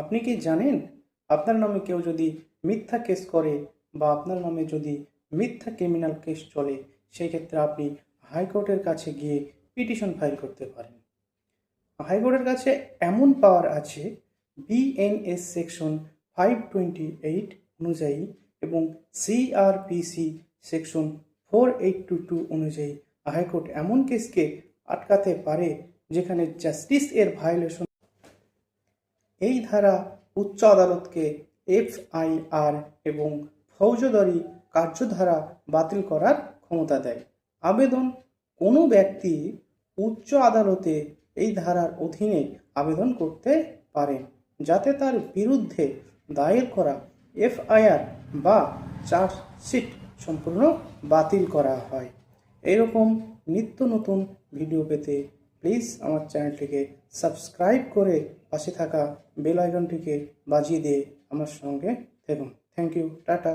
আপনি কি জানেন? আপনার নামে কেউ যদি মিথ্যা কেস করে বা আপনার নামে যদি মিথ্যা ক্রিমিনাল কেস চলে সেই ক্ষেত্রে আপনি হাইকোর্টের কাছে গিয়ে পিটিশন ফাইল করতে পারেন। হাইকোর্টের কাছে এমন পাওয়ার আছে BNS section five twenty eight অনুযায়ী এবং CrPC section four eight two two অনুযায়ী হাইকোর্ট এমন কেসকে আটকাতে পারে যেখানে জাস্টিস এর ভায়োলেশন এই ধারা উচ্চ আদালতকে এফআইআর এবং ফৌজদারি কার্যধারা বাতিল করার ক্ষমতা দেয়। আবেদন, কোনো ব্যক্তি উচ্চ আদালতে এই ধারার অধীনে আবেদন করতে পারেন যাতে তার বিরুদ্ধে দায়ের করা এফআইআর বা চার্জশিট সম্পূর্ণ বাতিল করা হয়। এরকম নিত্য নতুন ভিডিও পেতে প্লিজ আমার চ্যানেলটিকে সাবস্ক্রাইব করে পাশে থাকা বেল আইকনটিকে বাজিয়ে দিয়ে আমার সঙ্গে থাকুন। Thank you tata.